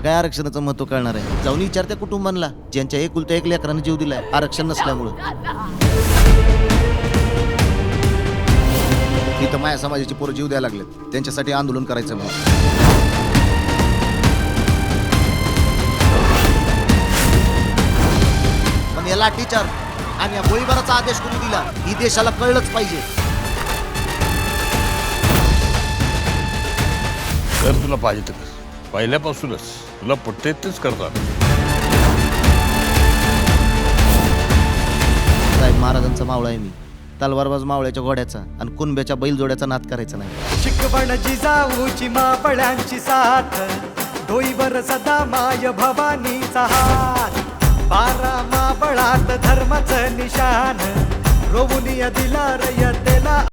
काय आरक्षणाचं महत्त्व कळणार आहे? जाऊन विचारत्या कुटुंबांना ज्यांच्या एकुलत्या एक लेकरानं जीव दिलाय आरक्षण नसल्यामुळं. इथं माया समाजाची पोरं जीव द्यायला लागलेत. त्यांच्यासाठी आंदोलन करायचं म्हणून. पण या लाठीचार आणि या गोळीबाराचा आदेश कोणी दिला ही देशाला कळलंच पाहिजे. कर तुला पाहिजे तर पहिल्यापासूनच. तुला पटते तेच करतात. साहेब महाराजांचा मावळा आहे मी. तलवारबाज मावळ्याच्या घोड्याचा आणि कुणब्याच्या बैलजोड्याचा नाद करायचा नाही. शिकवण जिजाऊची मापळ्यांची साथ. डोईवर सदा माय भवानीचा हात. बारा मापळात धर्माचं निशान. रोवून दिला रयतेला